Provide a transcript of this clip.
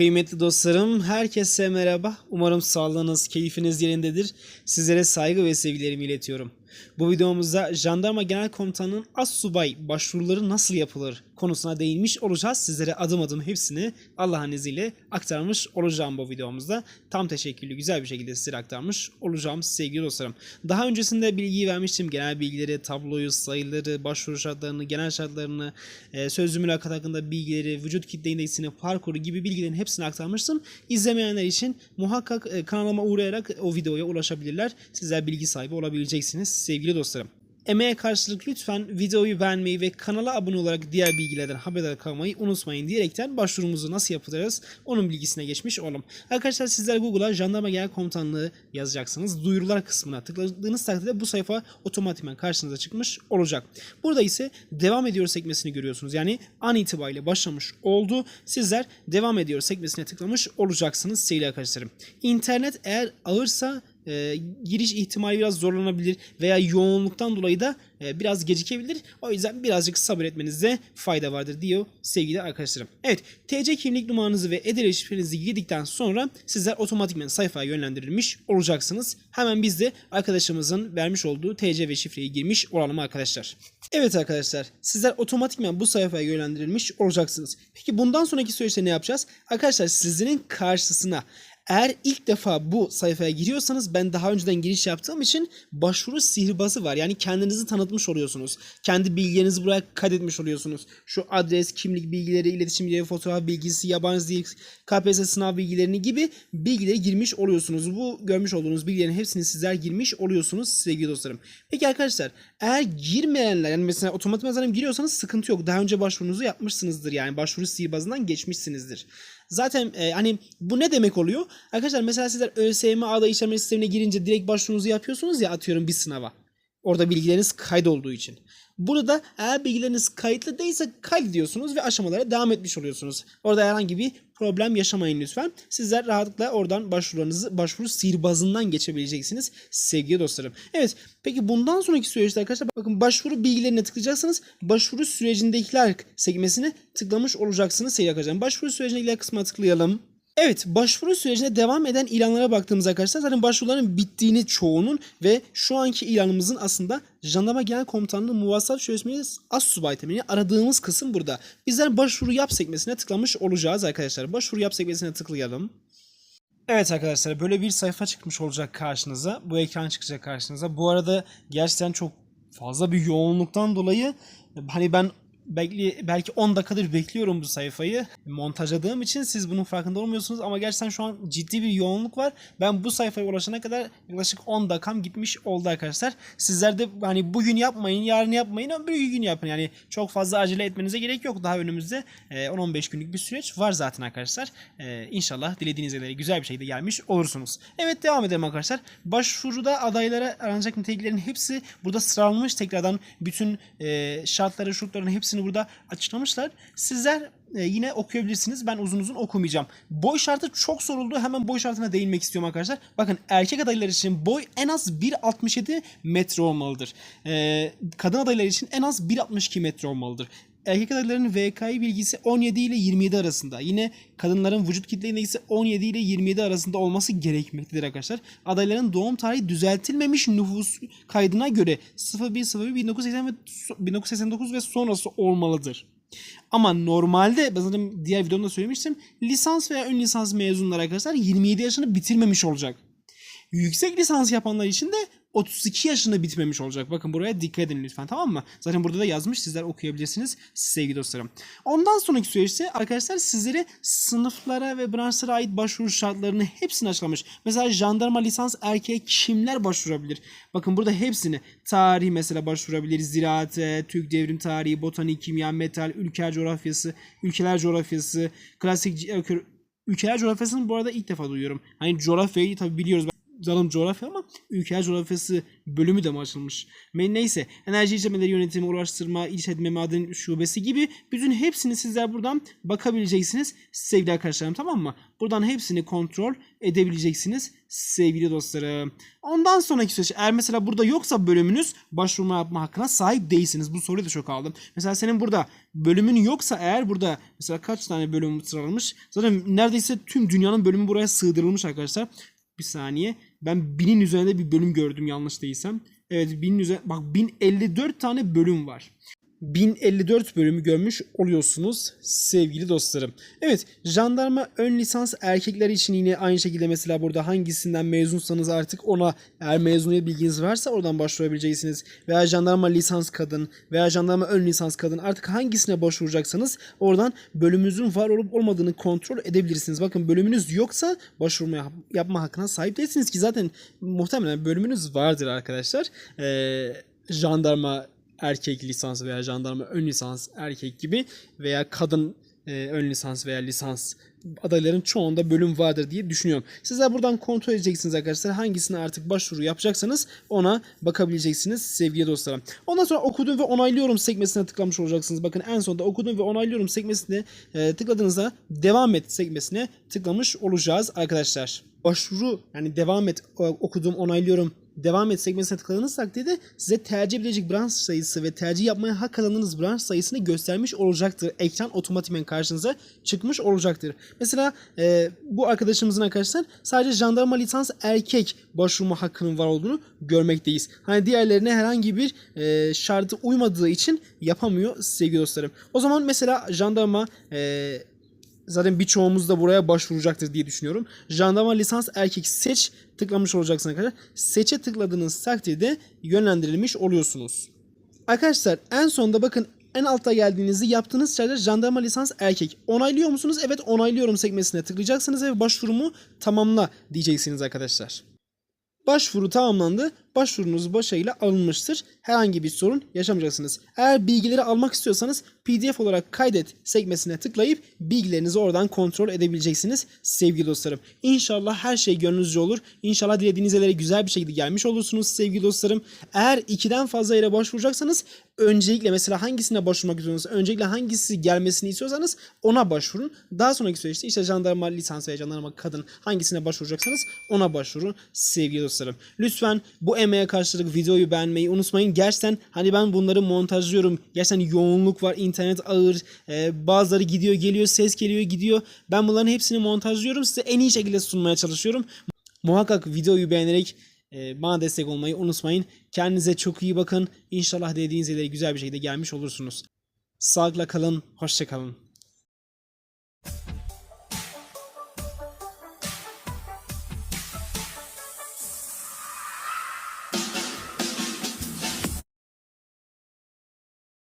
Kıymetli dostlarım, herkese merhaba. Umarım sağlığınız, keyfiniz yerindedir. Sizlere saygı ve sevgilerimi iletiyorum. Bu videomuzda Jandarma Genel Komutanı'nın Assubay başvuruları nasıl yapılır konusuna değinmiş olacağız. Sizlere adım adım hepsini Allah'ın izniyle aktarmış olacağım bu videomuzda. Tam teşekküllü güzel bir şekilde sizlere aktarmış olacağım sevgili dostlarım. Daha öncesinde bilgiyi vermiştim. Genel bilgileri, tabloyu, sayıları, başvuru şartlarını, genel şartlarını, e, sözlü mülakat hakkında bilgileri, vücut kitle indeksini, parkuru gibi bilgilerin hepsini aktarmıştım. İzlemeyenler için muhakkak e, kanalıma uğrayarak o videoya ulaşabilirler. Sizler bilgi sahibi olabileceksiniz sevgili dostlarım. Emeğe karşılık lütfen videoyu beğenmeyi ve kanala abone olarak diğer bilgilerden haberdar kalmayı unutmayın diyerekten başvurumuzu nasıl yapacağız onun bilgisine geçmiş olalım. Arkadaşlar sizler Google'a Jandarma Genel Komutanlığı yazacaksınız. Duyurular kısmına tıkladığınız takdirde bu sayfa otomatikman karşınıza çıkmış olacak. Burada ise devam ediyor sekmesini görüyorsunuz. Yani an itibariyle başlamış oldu. Sizler devam ediyor sekmesine tıklamış olacaksınız sevgili arkadaşlarım. İnternet eğer ağırsa e, giriş ihtimali biraz zorlanabilir veya yoğunluktan dolayı da e, biraz gecikebilir. O yüzden birazcık sabır etmenizde fayda vardır diyor sevgili arkadaşlarım. Evet TC kimlik numaranızı ve EDRE şifrenizi girdikten sonra sizler otomatikman sayfaya yönlendirilmiş olacaksınız. Hemen biz de arkadaşımızın vermiş olduğu TC ve şifreyi girmiş olalım arkadaşlar. Evet arkadaşlar sizler otomatikman bu sayfaya yönlendirilmiş olacaksınız. Peki bundan sonraki süreçte ne yapacağız? Arkadaşlar sizlerin karşısına eğer ilk defa bu sayfaya giriyorsanız ben daha önceden giriş yaptığım için başvuru sihirbazı var. Yani kendinizi tanıtmış oluyorsunuz. Kendi bilgilerinizi buraya kaydetmiş oluyorsunuz. Şu adres, kimlik bilgileri, iletişim bilgileri, fotoğraf bilgisi, yabancı dil, KPSS sınav bilgilerini gibi bilgileri girmiş oluyorsunuz. Bu görmüş olduğunuz bilgilerin hepsini sizler girmiş oluyorsunuz sevgili dostlarım. Peki arkadaşlar eğer girmeyenler yani mesela otomatik giriyorsanız sıkıntı yok. Daha önce başvurunuzu yapmışsınızdır yani başvuru sihirbazından geçmişsinizdir. Zaten e, hani bu ne demek oluyor? Arkadaşlar mesela sizler ÖSYM aday işlem sistemine girince direkt başvurunuzu yapıyorsunuz ya atıyorum bir sınava. Orada bilgileriniz kaydolduğu için. Burada eğer bilgileriniz kayıtlı değilse kaydediyorsunuz ve aşamalara devam etmiş oluyorsunuz. Orada herhangi bir problem yaşamayın lütfen. Sizler rahatlıkla oradan başvurularınızı başvuru sihirbazından geçebileceksiniz sevgili dostlarım. Evet peki bundan sonraki süreçte arkadaşlar bakın başvuru bilgilerine tıklayacaksınız. Başvuru sürecindekiler sekmesine tıklamış olacaksınız sevgili arkadaşlar. Başvuru sürecindekiler kısmına tıklayalım. Evet başvuru sürecinde devam eden ilanlara baktığımız arkadaşlar zaten başvuruların bittiğini çoğunun ve şu anki ilanımızın aslında Jandarma Genel Komutanlığı Muvassaf Şöğretmeni Assubay temelini aradığımız kısım burada. Bizler başvuru yap sekmesine tıklamış olacağız arkadaşlar. Başvuru yap sekmesine tıklayalım. Evet arkadaşlar böyle bir sayfa çıkmış olacak karşınıza. Bu ekran çıkacak karşınıza. Bu arada gerçekten çok fazla bir yoğunluktan dolayı hani ben belki, belki 10 dakikadır bekliyorum bu sayfayı. Montajladığım için siz bunun farkında olmuyorsunuz ama gerçekten şu an ciddi bir yoğunluk var. Ben bu sayfaya ulaşana kadar yaklaşık 10 dakikam gitmiş oldu arkadaşlar. Sizler de hani bugün yapmayın, yarın yapmayın bir gün yapın. Yani çok fazla acele etmenize gerek yok. Daha önümüzde e, 10-15 günlük bir süreç var zaten arkadaşlar. E, İnşallah dilediğiniz yere güzel bir şekilde gelmiş olursunuz. Evet devam edelim arkadaşlar. Başvuruda adaylara aranacak niteliklerin hepsi burada sıralanmış. Tekrardan bütün e, şartları, şurtların hepsini burada açıklamışlar. Sizler e, yine okuyabilirsiniz. Ben uzun uzun okumayacağım. Boy şartı çok soruldu. Hemen boy şartına değinmek istiyorum arkadaşlar. Bakın erkek adaylar için boy en az 1.67 metre olmalıdır. E, kadın adaylar için en az 1.62 metre olmalıdır. Erkek adayların VKI bilgisi 17 ile 27 arasında. Yine kadınların vücut kitle indeksi 17 ile 27 arasında olması gerekmektedir arkadaşlar. Adayların doğum tarihi düzeltilmemiş nüfus kaydına göre 0101 1980 ve 1989 ve sonrası olmalıdır. Ama normalde ben diğer videomda söylemiştim. Lisans veya ön lisans mezunları arkadaşlar 27 yaşını bitirmemiş olacak. Yüksek lisans yapanlar için de 32 yaşında bitmemiş olacak. Bakın buraya dikkat edin lütfen tamam mı? Zaten burada da yazmış sizler okuyabilirsiniz sevgili dostlarım. Ondan sonraki süreçte arkadaşlar sizlere sınıflara ve branşlara ait başvuru şartlarını hepsini açıklamış. Mesela jandarma lisans erkeğe kimler başvurabilir? Bakın burada hepsini tarih mesela başvurabilir. Ziraat, Türk devrim tarihi, botanik, kimya, metal, ülke coğrafyası, ülkeler coğrafyası, klasik ülkeler coğrafyasını bu arada ilk defa duyuyorum. Hani coğrafyayı tabi biliyoruz zaten coğrafya ama ülkeler coğrafyası bölümü de mi açılmış? Neyse enerji işletmeleri yönetimi, ulaştırma, işletme, maden şubesi gibi bütün hepsini sizler buradan bakabileceksiniz sevgili arkadaşlarım tamam mı? Buradan hepsini kontrol edebileceksiniz sevgili dostlarım. Ondan sonraki süreç eğer mesela burada yoksa bölümünüz başvurma yapma hakkına sahip değilsiniz. Bu soruyu da çok aldım. Mesela senin burada bölümün yoksa eğer burada mesela kaç tane bölüm sıralanmış? Zaten neredeyse tüm dünyanın bölümü buraya sığdırılmış arkadaşlar. Bir saniye. Ben binin üzerinde bir bölüm gördüm yanlış değilsem. Evet binin üzerinde bak 1054 tane bölüm var. 1054 bölümü görmüş oluyorsunuz sevgili dostlarım. Evet jandarma ön lisans erkekler için yine aynı şekilde mesela burada hangisinden mezunsanız artık ona eğer mezuniyet bilginiz varsa oradan başvurabileceksiniz. Veya jandarma lisans kadın veya jandarma ön lisans kadın artık hangisine başvuracaksanız oradan bölümünüzün var olup olmadığını kontrol edebilirsiniz. Bakın bölümünüz yoksa başvurma yap- yapma hakkına sahip değilsiniz ki zaten muhtemelen bölümünüz vardır arkadaşlar. Ee, jandarma erkek lisans veya jandarma ön lisans erkek gibi veya kadın e, ön lisans veya lisans adayların çoğunda bölüm vardır diye düşünüyorum. Sizler buradan kontrol edeceksiniz arkadaşlar. Hangisine artık başvuru yapacaksanız ona bakabileceksiniz sevgili dostlarım. Ondan sonra okudum ve onaylıyorum sekmesine tıklamış olacaksınız. Bakın en sonunda okudum ve onaylıyorum sekmesine e, tıkladığınızda devam et sekmesine tıklamış olacağız arkadaşlar. Başvuru yani devam et o- okudum onaylıyorum devam et sekmesine tıkladığınız takdirde size tercih edilecek branş sayısı ve tercih yapmaya hak alanınız branş sayısını göstermiş olacaktır. Ekran otomatikmen karşınıza çıkmış olacaktır. Mesela e, bu arkadaşımızın arkadaşlar sadece jandarma lisans erkek başvurma hakkının var olduğunu görmekteyiz. Hani diğerlerine herhangi bir e, şartı uymadığı için yapamıyor sevgili dostlarım. O zaman mesela jandarma e, zaten birçoğumuz da buraya başvuracaktır diye düşünüyorum. Jandarma lisans erkek seç tıklamış olacaksınız arkadaşlar. Seçe tıkladığınız takdirde yönlendirilmiş oluyorsunuz. Arkadaşlar en sonunda bakın en altta geldiğinizde yaptığınız şeyler jandarma lisans erkek. Onaylıyor musunuz? Evet onaylıyorum sekmesine tıklayacaksınız ve başvurumu tamamla diyeceksiniz arkadaşlar. Başvuru tamamlandı. Başvurunuz başarıyla alınmıştır. Herhangi bir sorun yaşamayacaksınız. Eğer bilgileri almak istiyorsanız PDF olarak kaydet sekmesine tıklayıp bilgilerinizi oradan kontrol edebileceksiniz sevgili dostlarım. İnşallah her şey gönlünüzce olur. İnşallah dilediğiniz yerlere güzel bir şekilde gelmiş olursunuz sevgili dostlarım. Eğer ikiden fazla yere başvuracaksanız öncelikle mesela hangisine başvurmak istiyorsanız öncelikle hangisi gelmesini istiyorsanız ona başvurun. Daha sonraki süreçte işte jandarma lisans veya jandarma kadın hangisine başvuracaksanız ona başvurun sevgili dostlarım. Lütfen bu emeğe karşılık videoyu beğenmeyi unutmayın. Gerçekten hani ben bunları montajlıyorum. Gerçekten yoğunluk var. internet ağır. e, bazıları gidiyor geliyor. Ses geliyor gidiyor. Ben bunların hepsini montajlıyorum. Size en iyi şekilde sunmaya çalışıyorum. Muhakkak videoyu beğenerek e, bana destek olmayı unutmayın. Kendinize çok iyi bakın. İnşallah dediğiniz yerlere güzel bir şekilde gelmiş olursunuz. Sağlıkla kalın. Hoşça kalın.